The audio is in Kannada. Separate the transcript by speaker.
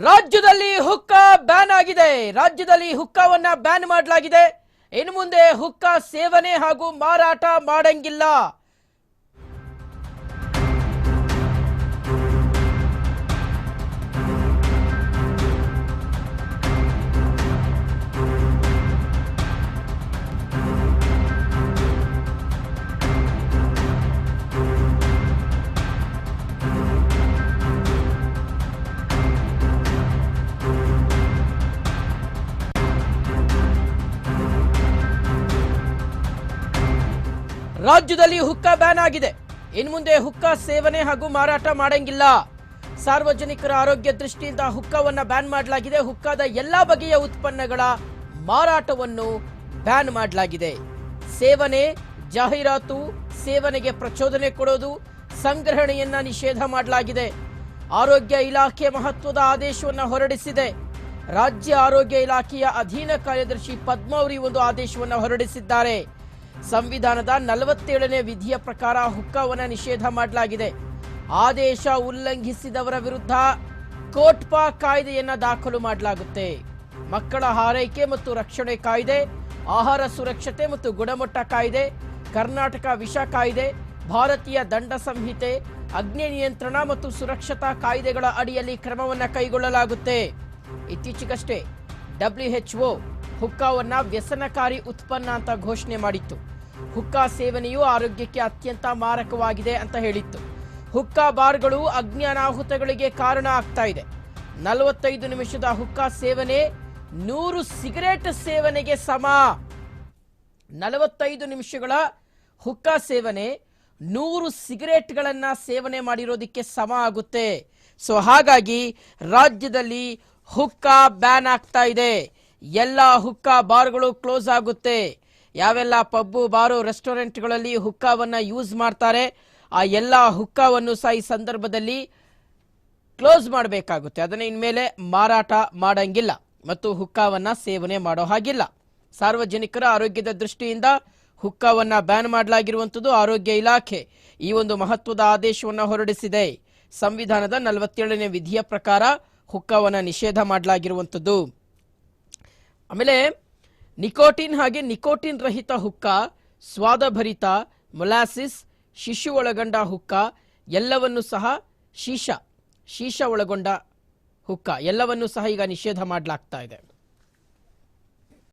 Speaker 1: ರಾಜ್ಯದಲ್ಲಿ ಹುಕ್ಕ ಬ್ಯಾನ್ ಆಗಿದೆ. ರಾಜ್ಯದಲ್ಲಿ ಹುಕ್ಕಾವನ್ನ ಬ್ಯಾನ್ ಮಾಡಲಾಗಿದೆ. ಇನ್ನು ಮುಂದೆ ಹುಕ್ಕ ಸೇವನೆ ಹಾಗೂ ಮಾರಾಟ ಮಾಡಂಗಿಲ್ಲ. ರಾಜ್ಯದಲ್ಲಿ ಹುಕ್ಕ ಬ್ಯಾನ್ ಆಗಿದೆ. ಇನ್ನು ಮುಂದೆ ಹುಕ್ಕ ಸೇವನೆ ಹಾಗೂ ಮಾರಾಟ ಮಾಡಂಗಿಲ್ಲ. ಸಾರ್ವಜನಿಕರ ಆರೋಗ್ಯ ದೃಷ್ಟಿಯಿಂದ ಹುಕ್ಕವನ್ನ ಬ್ಯಾನ್ ಮಾಡಲಾಗಿದೆ. ಹುಕ್ಕಾದ ಎಲ್ಲಾ ಬಗೆಯ ಉತ್ಪನ್ನಗಳ ಮಾರಾಟವನ್ನು ಬ್ಯಾನ್ ಮಾಡಲಾಗಿದೆ. ಸೇವನೆ, ಜಾಹೀರಾತು, ಸೇವನೆಗೆ ಪ್ರಚೋದನೆ ಕೊಡೋದು, ಸಂಗ್ರಹಣೆಯನ್ನ ನಿಷೇಧ ಮಾಡಲಾಗಿದೆ. ಆರೋಗ್ಯ ಇಲಾಖೆ ಮಹತ್ವದ ಆದೇಶವನ್ನು ಹೊರಡಿಸಿದೆ. ರಾಜ್ಯ ಆರೋಗ್ಯ ಇಲಾಖೆಯ ಅಧೀನ ಕಾರ್ಯದರ್ಶಿ ಪದ್ಮಾವರಿ ಒಂದು ಆದೇಶವನ್ನು ಹೊರಡಿಸಿದ್ದಾರೆ. ಸಂವಿಧಾನದ ನಲವತ್ತೇಳನೇ ವಿಧಿಯ ಪ್ರಕಾರ ಹುಕ್ಕವನ ನಿಷೇಧ ಮಾಡಲಾಗಿದೆ. ಆದೇಶ ಉಲ್ಲಂಘಿಸಿದವರ ವಿರುದ್ಧ ಕೋಟ್ಪಾ ಕಾಯ್ದೆಯನ್ನ ದಾಖಲು ಮಾಡಲಾಗುತ್ತೆ. ಮಕ್ಕಳ ಹಾರೈಕೆ ಮತ್ತು ರಕ್ಷಣೆ ಕಾಯ್ದೆ, ಆಹಾರ ಸುರಕ್ಷತೆ ಮತ್ತು ಗುಣಮಟ್ಟ ಕಾಯ್ದೆ, ಕರ್ನಾಟಕ ವಿಷ ಕಾಯ್ದೆ, ಭಾರತೀಯ ದಂಡ ಸಂಹಿತೆ, ಅಗ್ನಿ ನಿಯಂತ್ರಣ ಮತ್ತು ಸುರಕ್ಷತಾ ಕಾಯ್ದೆಗಳ ಅಡಿಯಲ್ಲಿ ಕ್ರಮವನ್ನು ಕೈಗೊಳ್ಳಲಾಗುತ್ತೆ. ಇತ್ತೀಚೆಗಷ್ಟೇ ಡಬ್ಲ್ಯುಎಚ್ಒ ಹುಕ್ಕಾವನ್ನ ವ್ಯಸನಕಾರಿ ಉತ್ಪನ್ನ ಅಂತ ಘೋಷಣೆ ಮಾಡಿತ್ತು. ಹುಕ್ಕಾ ಸೇವನೆಯು ಆರೋಗ್ಯಕ್ಕೆ ಅತ್ಯಂತ ಮಾರಕವಾಗಿದೆ ಅಂತ ಹೇಳಿತ್ತು. ಹುಕ್ಕಾ ಬಾರ್ಗಳು ಅಗ್ನಿ ಅನಾಹುತಗಳಿಗೆ ಕಾರಣ ಆಗ್ತಾ ಇದೆ. ನಲವತ್ತೈದು ನಿಮಿಷದ ಹುಕ್ಕಾ ಸೇವನೆ, ನೂರು ಸಿಗರೇಟ್ ಸೇವನೆಗೆ ಸಮ. ನಲವತ್ತೈದು ನಿಮಿಷಗಳ ಹುಕ್ಕಾ ಸೇವನೆ, ನೂರು ಸಿಗರೇಟ್ಗಳನ್ನು ಸೇವನೆ ಮಾಡಿರೋದಕ್ಕೆ ಸಮ ಆಗುತ್ತೆ. ಸೊ ಹಾಗಾಗಿ ರಾಜ್ಯದಲ್ಲಿ ಹುಕ್ಕಾ ಬ್ಯಾನ್ ಆಗ್ತಾ ಇದೆ. ಎಲ್ಲ ಹುಕ್ಕಾ ಬಾರ್ಗಳು ಕ್ಲೋಸ್ ಆಗುತ್ತೆ. ಯಾವೆಲ್ಲ ಪಬ್ಬು, ಬಾರು, ರೆಸ್ಟೋರೆಂಟ್ಗಳಲ್ಲಿ ಹುಕ್ಕಾವನ್ನ ಯೂಸ್ ಮಾಡ್ತಾರೆ, ಆ ಎಲ್ಲ ಹುಕ್ಕಾವನ್ನು ಸಹ ಈ ಸಂದರ್ಭದಲ್ಲಿ ಕ್ಲೋಸ್ ಮಾಡಬೇಕಾಗುತ್ತೆ. ಅದನ್ನ ಇನ್ಮೇಲೆ ಮಾರಾಟ ಮಾಡಂಗಿಲ್ಲ ಮತ್ತು ಹುಕ್ಕಾವನ್ನ ಸೇವನೆ ಮಾಡೋ ಹಾಗಿಲ್ಲ. ಸಾರ್ವಜನಿಕರ ಆರೋಗ್ಯದ ದೃಷ್ಟಿಯಿಂದ ಹುಕ್ಕಾವನ್ನ ಬ್ಯಾನ್ ಮಾಡಲಾಗಿರುವಂಥದ್ದು ಆರೋಗ್ಯ ಇಲಾಖೆ. ಈ ಒಂದು ಮಹತ್ವದ ಆದೇಶವನ್ನು ಹೊರಡಿಸಿದೆ. ಸಂವಿಧಾನದ ನಲವತ್ತೇಳನೇ ವಿಧಿಯ ಪ್ರಕಾರ ಹುಕ್ಕಾವನ್ನ ನಿಷೇಧ ಮಾಡಲಾಗಿರುವಂಥದ್ದು. ಆಮೇಲೆ ನಿಕೋಟಿನ್ ಹಾಗೆ ನಿಕೋಟಿನ್ ರಹಿತ ಹುಕ್ಕ, ಸ್ವಾದಭರಿತ, ಮೊಲಾಸಿಸ್, ಶಿಶು ಒಳಗೊಂಡ ಹುಕ್ಕ, ಎಲ್ಲವನ್ನು ಸಹ ಶೀಶ ಶೀಶ ಒಳಗೊಂಡ ಹುಕ್ಕ, ಎಲ್ಲವನ್ನು ಸಹ ಈಗ ನಿಷೇಧ ಮಾಡಲಾಗ್ತಾ ಇದೆ.